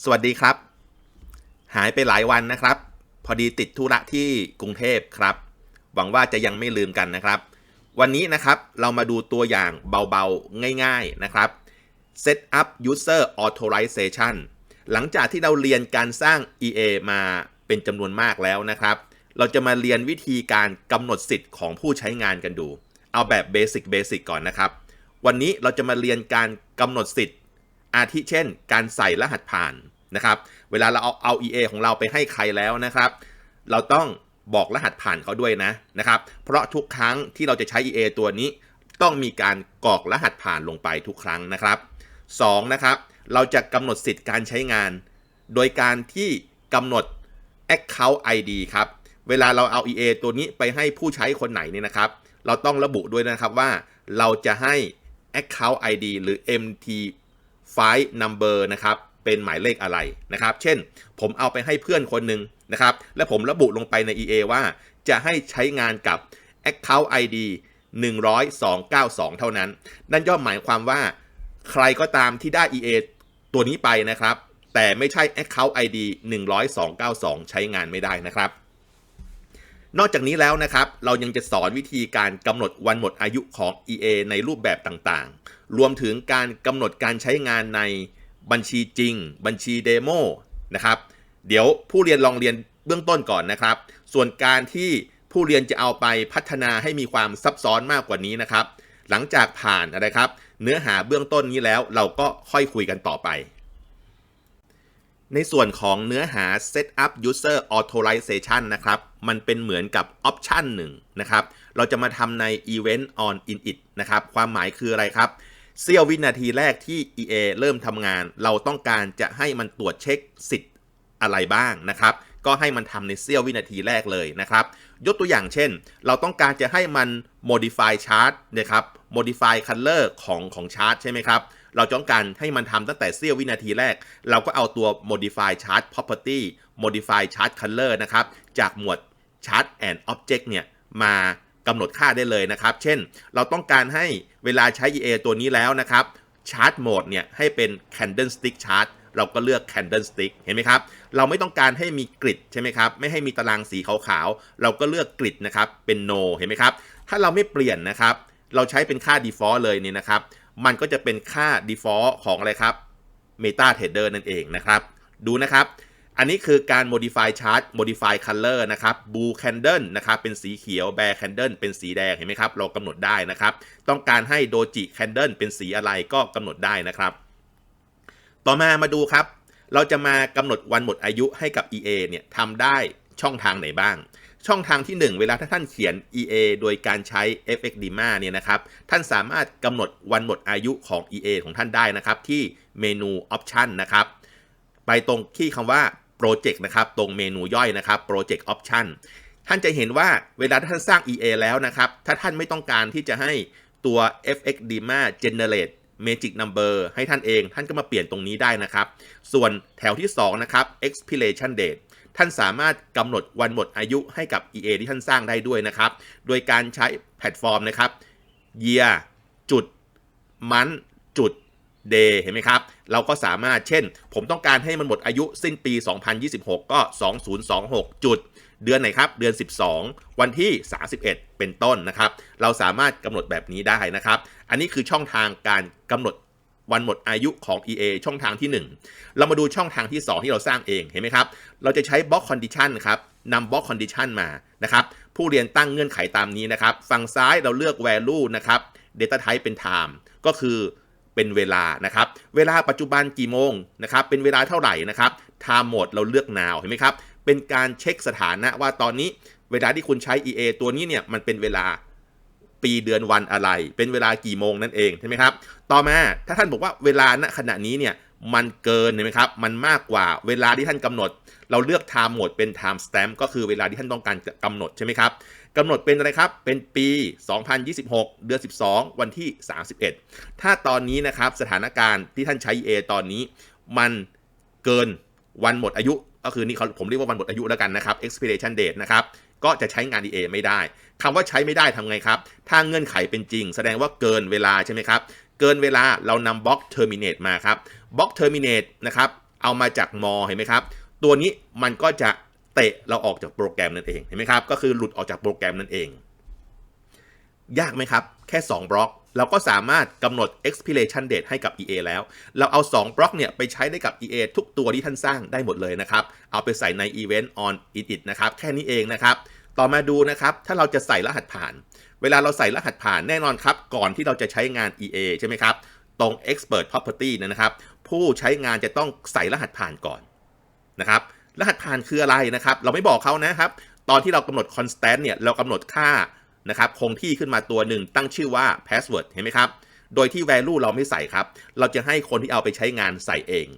สวัสดีครับ หายไปหลายวันนะครับ พอดีติดธุระที่กรุงเทพครับ หวังว่าจะยังไม่ลืมกันนะครับ วันนี้นะครับเรามาดูตัวอย่างเบาๆ ง่ายๆนะครับ Set up user authorization หลังจากที่เราเรียนการสร้าง EA มาเป็นจำนวนมากแล้วนะครับ เราจะมาเรียนวิธีการกำหนดสิทธิ์ของผู้ใช้งานกันดู เอาแบบเบสิกเบสิกก่อนนะครับ วันนี้เราจะมาเรียนการกำหนดสิทธิ์ อาทิเช่น การใส่รหัสผ่านนะครับ เวลาเราเอาเอา EA ของเราไปให้ใครแล้วนะครับ เราต้องบอกรหัสผ่านเขาด้วยนะนะครับ เพราะทุกครั้งที่เราจะใช้ EA ตัวนี้ ต้องมีการกรอกรหัสผ่านลงไปทุกครั้งนะครับ 2. นะครับ เราจะกำหนดสิทธิ์การใช้งาน โดยการที่กำหนด Account ID ครับ เวลาเราเอา EA ตัวนี้ไปให้ผู้ใช้คนไหนเนี่ยนะครับ เราต้องระบุด้วยนะครับว่าเราจะให้ Account ID หรือ MT file number นะครับเป็นหมายเลขอะไรนะครับ เช่น ผมเอาไปให้เพื่อนคนหนึ่งนะครับ และผมระบุลงไปใน EA ว่าจะให้ใช้งานกับ Account ID 10292 เท่านั้น นั่นย่อมหมายความว่า ใครก็ตามที่ได้ EA ตัวนี้ไปนะครับ แต่ไม่ใช่ Account ID 10292 ใช้งานไม่ได้นะครับ นอกจากนี้แล้วนะครับ เรายังจะสอนวิธีการกำหนดวันหมดอายุของ EA ในรูปแบบต่างๆ รวมถึงการกำหนดการใช้งานในบัญชีจริง บัญชีเดโมนะครับ เดี๋ยวผู้เรียนลองเรียนเบื้องต้นก่อนนะครับ ส่วนการที่ผู้เรียนจะเอาไปพัฒนาให้มีความซับซ้อนมากกว่านี้นะครับ หลังจากผ่านอะไรครับ เนื้อหาเบื้องต้นนี้แล้วเราก็ค่อยคุยกันต่อไป ในส่วนของเนื้อหา Set up User Authorization นะครับ มันเป็นเหมือนกับ Option หนึ่งนะครับ เราจะมาทำใน Event on Init นะครับ ความหมายคืออะไรครับ เสี้ยววินาทีแรกที่ EA เริ่มทำงาน เราต้องการจะให้มันตรวจเช็คสิทธิ์อะไรบ้างนะครับ ก็ให้มันทำในเสี้ยววินาทีแรกเลยนะครับ ยกตัวอย่างเช่น เราต้องการจะให้มัน modify chart นะครับ modify color ของของ chart ใช่ไหมครับ เราต้องการให้มันทำตั้งแต่เสี้ยววินาทีแรก เราก็เอาตัว modify chart property modify chart color นะครับ จากหมวด chart and object เนี่ยมา กำหนดค่าได้เลยนะครับ เช่น เราต้องการให้เวลาใช้ EA ตัวนี้แล้วนะครับ chart mode เนี่ยให้เป็น candlestick chart เราก็เลือก candlestick เห็นไหมครับ เราไม่ต้องการให้มีกริดใช่ไหมครับ ไม่ให้มีตารางสีขาวๆ เราก็เลือกกริดนะครับ เป็น no เห็นไหมครับ ถ้าเราไม่เปลี่ยนนะครับ เราใช้เป็นค่า default เลยเนี่ยนะครับ มันก็จะเป็นค่า default ของอะไรครับ meta trader นั่นเองนะครับ ดูนะครับ อันนี้คือการ modify chart modify color นะครับ blue candle นะครับ เป็นสีเขียว bear candle เป็นสีแดง เห็นไหมครับ เรากำหนดได้นะครับ ต้องการให้ doji candle เป็นสีอะไรก็กำหนดได้นะครับ ต่อมามาดูครับ เราจะมากำหนดวันหมดอายุให้กับ EA เนี่ยทำได้ช่องทางไหนบ้าง ช่องทางที่ 1 เวลาถ้าท่านเขียน EA โดยการใช้ FX Dima เนี่ยนะครับ ท่านสามารถกำหนดวันหมดอายุของ EA ของท่านได้นะครับ ที่เมนู Option นะครับ ไปตรงที่คำว่า Project นะครับ ตรงเมนูย่อยนะครับ Project Option ท่านจะเห็นว่าเวลาท่านสร้าง EA แล้วนะครับ ถ้าท่านไม่ต้องการที่จะให้ตัว FX Dima generate Magic Number ให้ท่านเองท่านก็มาเปลี่ยนตรงนี้ได้นะครับ ส่วนแถวที่ 2 นะครับ Expiration Date ท่านสามารถกำหนดวันหมดอายุให้กับ EA ที่ท่านสร้างได้ด้วยนะครับ โดยการใช้แพลตฟอร์มนะครับ year จุด month จุด day เห็นไหมครับ เราก็สามารถเช่น ผมต้องการให้มันหมดอายุสิ้นปี 2026 ก็ 2026 จุด เดือนไหนครับ เดือน 12 วันที่ 31 เป็นต้นนะครับ เราสามารถกำหนดแบบนี้ได้นะครับ อันนี้คือช่องทางการกำหนดวันหมดอายุของ EA ช่องทางที่ 1 เรามาดูช่องทางที่ 2 ที่เราสร้างเอง เห็นไหมครับ เราจะใช้ block condition ครับนำ block condition มา นะครับ ผู้เรียนตั้งเงื่อนไขตามนี้นะครับ ฝั่งซ้ายเราเลือก value นะครับ data type เป็น time ก็คือ เป็นเวลานะครับ เวลาปัจจุบันกี่โมงนะครับ เป็นเวลาเท่าไหร่นะครับ time mode เราเลือก now เห็นไหมครับ เป็นการเช็คสถานะว่าตอนนี้เวลาที่คุณใช้ EA ตัวนี้เนี่ยมันเป็นเวลาปีเดือนวันอะไร เป็นเวลากี่โมงนั่นเองใช่ไหมครับ ต่อมาถ้าท่านบอกว่าเวลาณขณะนี้เนี่ย มันเกินเห็นไหมครับ มันมากกว่าเวลาที่ท่านกำหนด เราเลือก time mode เป็น time stamp ก็คือเวลาที่ท่านต้องการกำหนดใช่ไหมครับกำหนดเป็นอะไรครับ เป็นปี 2026 เดือน 12 วันที่ 31 ถ้าตอนนี้นะครับสถานการณ์ที่ท่านใช้ EA ตอนนี้ มันเกินวันหมดอายุ ก็คือนี่เขาผมเรียกว่าวันหมดอายุแล้วกันนะครับ expiration date นะครับก็จะใช้งาน EA ไม่ได้คำว่าใช้ไม่ได้ทำไงครับ ถ้าเงื่อนไขเป็นจริง แสดงว่าเกินเวลาใช่ไหมครับ เกินเวลาเรานำบล็อก terminate มาครับ บล็อก terminate นะครับเอามาจากมอเห็นไหมครับ ตัวนี้มันก็จะเตะเราออกจากโปรแกรมนั่นเองเห็นไหมครับก็คือหลุดออกจากโปรแกรมนั่นเอง ยากไหมครับ แค่ 2 บล็อก เราก็สามารถกำหนด expiration date ให้กับ EA แล้ว เราเอา 2 บล็อกเนี่ยไปใช้ได้กับ EA ทุกตัวที่ท่านสร้างได้หมดเลยนะครับ เอาไปใส่ใน event on init นะครับแค่นี้เองนะครับ ต่อมาดูนะครับ ถ้าเราจะใส่รหัสผ่าน เวลาเราใส่รหัสผ่านแน่นอนครับ ก่อนที่เราจะใช้งาน EA ใช่ไหมครับ ตรง expert property นะครับ ผู้ใช้งานจะต้องใส่รหัสผ่านก่อนนะครับ รหัสผ่านคืออะไรนะครับ เราไม่บอกเขานะครับ ตอนที่เรากำหนด constant เนี่ย เรากำหนดค่านะครับ คงที่ขึ้นมาตัวหนึ่งตั้งชื่อว่า password เห็นไหมครับ โดยที่ value เราไม่ใส่ครับ เราจะให้คนที่เอาไปใช้งานใส่เอง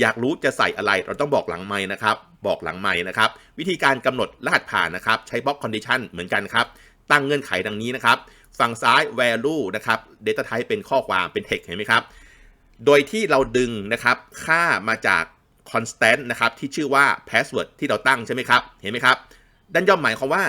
อยากรู้จะใส่อะไร เราต้องบอกหลังไม้นะครับ บอกหลังไม้นะครับ วิธีการกำหนดรหัสผ่านนะครับ ใช้ block condition เหมือนกันครับ ตั้งเงื่อนไขดังนี้นะครับ ฝั่งซ้าย value นะครับ data type เป็นข้อความเป็น text เห็นไหมครับ โดยที่เราดึงนะครับค่ามาจาก constant นะครับที่ชื่อว่า password ที่เราตั้งใช่ไหมครับ เห็นไหมครับดันย่อมหมายความว่า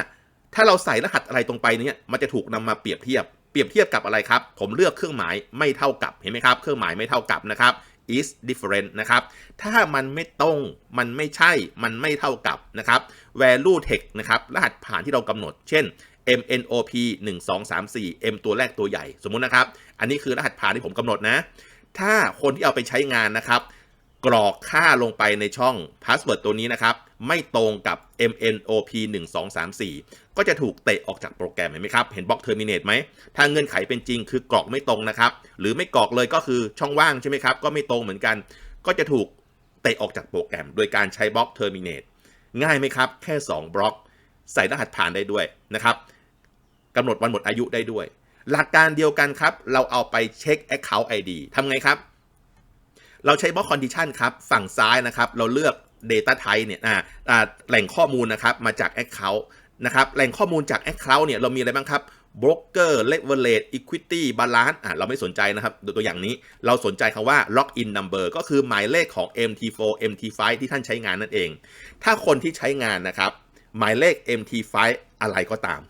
ถ้าเราใส่รหัสอะไรตรงไปเนี่ยมันจะถูกนำมาเปรียบเทียบ เปรียบเทียบกับอะไรครับ ผมเลือกเครื่องหมายไม่เท่ากับเห็นไหมครับ เครื่องหมายไม่เท่ากับนะครับ is different นะครับ ถ้ามันไม่ตรง มันไม่ใช่ มันไม่เท่ากับนะครับ value text นะครับ รหัสผ่านที่เรากำหนด เช่น MNOP 1 2 3 4 M ตัวแรกตัวใหญ่ สมมุตินะครับ อันนี้คือรหัสผ่านที่ผมกำหนดนะ ถ้าคนที่เอาไปใช้งานนะครับ กรอกค่าลงไปในช่อง password ตัวนี้นะครับ ไม่ตรงกับ MNOP 1 2 3 4 ก็จะถูกเตะออกจากโปรแกรมเห็นไหมครับ เห็นบล็อก terminate ไหม ถ้าเงื่อนไขเป็นจริงคือกรอกไม่ตรงนะครับ หรือไม่กรอกเลยก็คือช่องว่างใช่ไหมครับ ก็ไม่ตรงเหมือนกัน ก็จะถูกเตะออกจากโปรแกรม โดยการใช้บล็อก terminate ง่ายไหมครับ แค่ 2 บล็อก ใส่รหัสผ่านได้ด้วยนะครับกำหนดวันหมดอายุได้ด้วย หลักการเดียวกันครับ เราเอาไปเช็ค Account ID ทำไงครับ เราใช้ Box Condition ครับ ฝั่งซ้ายนะครับ เราเลือก Data Type เนี่ยอ่าแหล่งข้อมูลนะครับ มาจาก Account นะครับ แหล่งข้อมูลจาก Account เนี่ย เรามีอะไรบ้างครับ Broker Leverage Equity Balance อ่าเราไม่สนใจนะครับดูตัวอย่างนี้เราสนใจคำว่า Login Number ก็คือหมายเลขของ MT4 MT5 ที่ท่านใช้งานนั่นเอง ถ้าคนที่ใช้งานนะครับ หมายเลข MT5 อะไรก็ตาม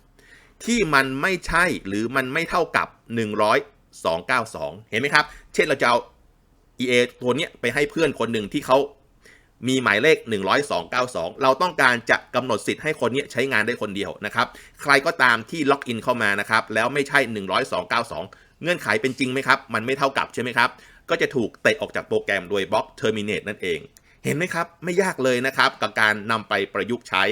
ที่มันไม่ใช่หรือมันไม่เท่ากับ 10292 เห็นไหมครับ เช่นเราจะเอา EA ตัวเนี้ยไปให้เพื่อนคนหนึ่งที่เขามีหมายเลข 10292 เราต้องการจะกำหนดสิทธิ์ให้คนนี้ใช้งานได้คนเดียวนะครับ ใครก็ตามที่ล็อกอินเข้ามานะครับ แล้วไม่ใช่ 10292 เงื่อนไขเป็นจริงไหมครับ มันไม่เท่ากับใช่ไหมครับ ก็จะถูกเตะออกจากโปรแกรมโดยบล็อก terminate นั่นเอง เห็นไหมครับ ไม่ยากเลยนะครับ กับการนำไปประยุกต์ใช้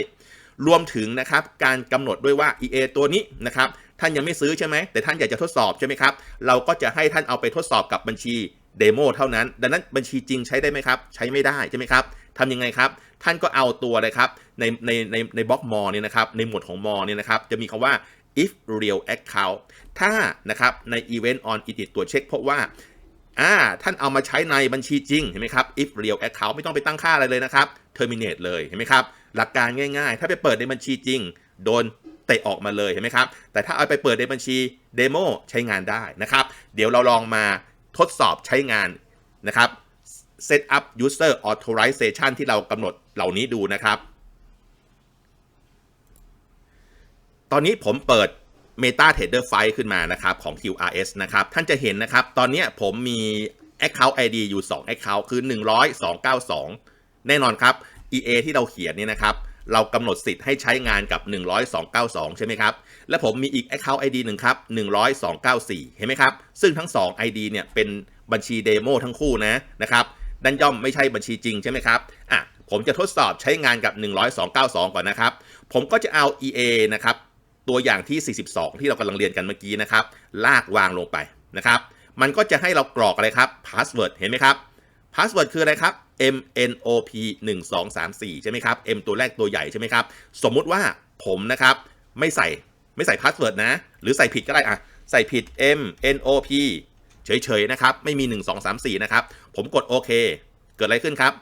รวมถึงนะครับการกำหนดด้วยว่า EA ตัวนี้นะครับท่านยังไม่ซื้อใช่ไหมแต่ท่านอยากจะทดสอบใช่ไหมครับเราก็จะให้ท่านเอาไปทดสอบกับบัญชีเดโมเท่านั้น ดังนั้นบัญชีจริงใช้ได้ไหมครับ ใช้ไม่ได้ใช่ไหมครับทำยังไงครับ ท่านก็เอาตัวเลยครับในในในในบล็อกมอเนี่ยนะครับในหมวดของมอเนี่ยนะครับจะมีคำว่า if real account ถ้านะครับใน event on edit ตัวเช็คพบว่าอ่าท่านเอามาใช้ในบัญชีจริงเห็นไหมครับ if real account ไม่ต้องไปตั้งค่าอะไรเลยนะครับ terminate เลยเห็นไหมครับ หลักการง่ายๆ ถ้าไปเปิดในบัญชีจริง โดนเตะออกมาเลยเห็นไหมครับ แต่ถ้าเอาไปเปิดในบัญชีเดโมใช้งานได้นะครับ เดี๋ยวเราลองมาทดสอบใช้งานนะครับ set up user authorization ที่เรากำหนดเหล่านี้ดูนะครับ ตอนนี้ผมเปิด Meta Trader 5ขึ้นมานะครับของ QRS นะครับ ท่านจะเห็นนะครับ ตอนนี้ผมมี Account ID อยู่ 2 Account คือ 100 292 แน่นอนครับ EA ที่เราเขียนเนี่ยนะครับ เรากำหนดสิทธิ์ให้ใช้งานกับ 10292 ใช่ไหมครับ และผมมีอีก Account ID หนึ่งครับ 10294 เห็นไหมครับ ซึ่งทั้ง 2 ID เนี่ยเป็นบัญชีเดโมทั้งคู่นะนะครับดันย่อมไม่ใช่บัญชีจริงใช่ไหมครับอะผมจะทดสอบใช้งานกับ 10292 ก่อนนะครับ ผมก็จะเอา EA นะครับ ตัวอย่างที่ 42 ที่เรากำลังเรียนกันเมื่อกี้นะครับ ลากวางลงไปนะครับ มันก็จะให้เรากรอกอะไรครับ password เห็นไหมครับ password คืออะไรครับ MNOP 1 2 3 4 ใช่ไหมครับ M ตัวแรกตัวใหญ่ใช่ไหมครับ สมมุติว่าผมนะครับ ไม่ใส่ไม่ใส่ password นะ หรือใส่ผิดก็ได้อะใส่ผิด MNOP เฉยๆนะครับ ไม่มี 1 2 3 4 นะครับ ผมกดโอเคเกิดอะไรขึ้นครับ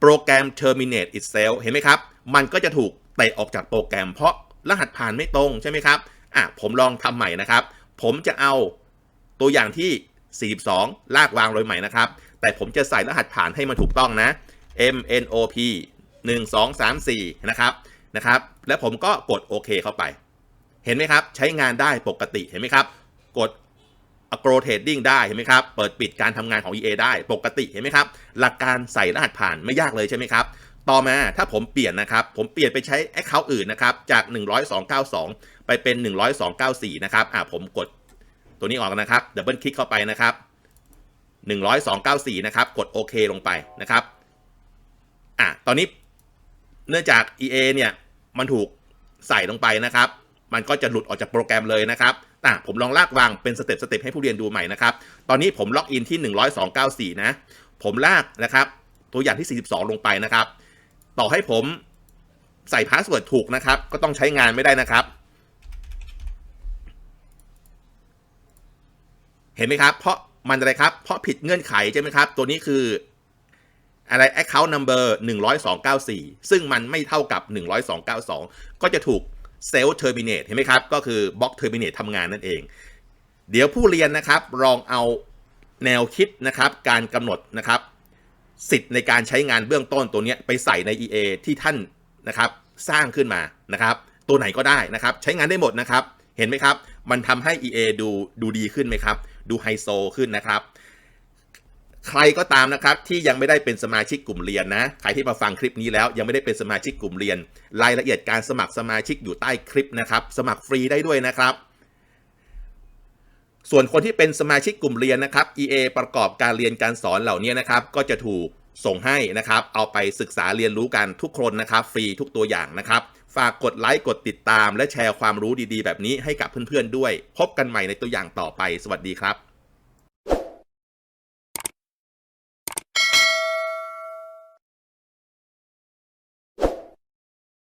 โปรแกรม terminate itself เห็นไหมครับ มันก็จะถูกเตะออกจากโปรแกรมเพราะรหัสผ่านไม่ตรงใช่ไหมครับอะผมลองทำใหม่นะครับ ผมจะเอา ตัวอย่างที่ 42 ลากวางโดยใหม่นะครับ แต่ผมจะใส่รหัสผ่านให้มันถูกต้องนะ MNOP 1 2 3 4 นะครับ นะครับ แล้วผมก็กดโอเคเข้าไป เห็นไหมครับ ใช้งานได้ปกติ เห็นไหมครับ กด grow trading ได้ เห็นไหมครับ เปิดปิดการทำงานของ EA ได้ ปกติ เห็นไหมครับ หลักการใส่รหัสผ่านไม่ยากเลยใช่ไหมครับ ต่อมาถ้าผมเปลี่ยนนะครับ ผมเปลี่ยนไปใช้ Account อื่นนะครับ จาก 10292 ไปเป็น 10294 นะครับ อ่าผมกด ตัวนี้ออกนะครับดับเบิลคลิกเข้าไปนะครับ10294นะครับ กดโอเคลงไปนะครับ อะ ตอนนี้เนื่องจาก EA เนี่ย มันถูกใส่ลงไปนะครับ มันก็จะหลุดออกจากโปรแกรมเลยนะครับอะผมลองลากวางเป็นสเต็ปสเต็ปให้ผู้เรียนดูใหม่นะครับ ตอนนี้ผมล็อกอินที่ 10294 นะ ผมลากนะครับ ตัวอย่างที่ 42 ลงไปนะครับ ต่อให้ผมใส่พาสเวิร์ดถูกนะครับ ก็ต้องใช้งานไม่ได้นะครับ เห็นไหมครับ เพราะมันอะไรครับ เพราะผิดเงื่อนไขใช่ไหมครับ ตัวนี้คืออะไร account number 10294 ซึ่งมันไม่เท่ากับ 10292 ก็จะถูก self terminate เห็นไหมครับ ก็คือ block terminate ทำงานนั่นเอง เดี๋ยวผู้เรียนนะครับลองเอาแนวคิดนะครับ การกำหนดนะครับ สิทธิ์ในการใช้งานเบื้องต้นตัวนี้ไปใส่ใน EA ที่ท่านนะครับ สร้างขึ้นมานะครับ ตัวไหนก็ได้นะครับ ใช้งานได้หมดนะครับ เห็นไหมครับ มันทำให้ EA ดูดูดีขึ้นไหมครับ ดูไฮโซขึ้นนะครับ ใครก็ตามนะครับที่ยังไม่ได้เป็นสมาชิกกลุ่มเรียนนะ ใครที่มาฟังคลิปนี้แล้วยังไม่ได้เป็นสมาชิกกลุ่มเรียน รายละเอียดการสมัครสมาชิกอยู่ใต้คลิปนะครับ สมัครฟรีได้ด้วยนะครับส่วนคนที่เป็นสมาชิกกลุ่มเรียนนะครับ EA ประกอบการเรียนการสอนเหล่านี้นะครับ ก็จะถูกส่งให้นะครับ เอาไปศึกษาเรียนรู้กันทุกคนนะครับ ฟรีทุกตัวอย่างนะครับ ฝากกดไลค์กดติดตาม และแชร์ความรู้ดีๆ แบบนี้ให้กับเพื่อนๆด้วย พบกันใหม่ในตัวอย่างต่อไป สวัสดีครับ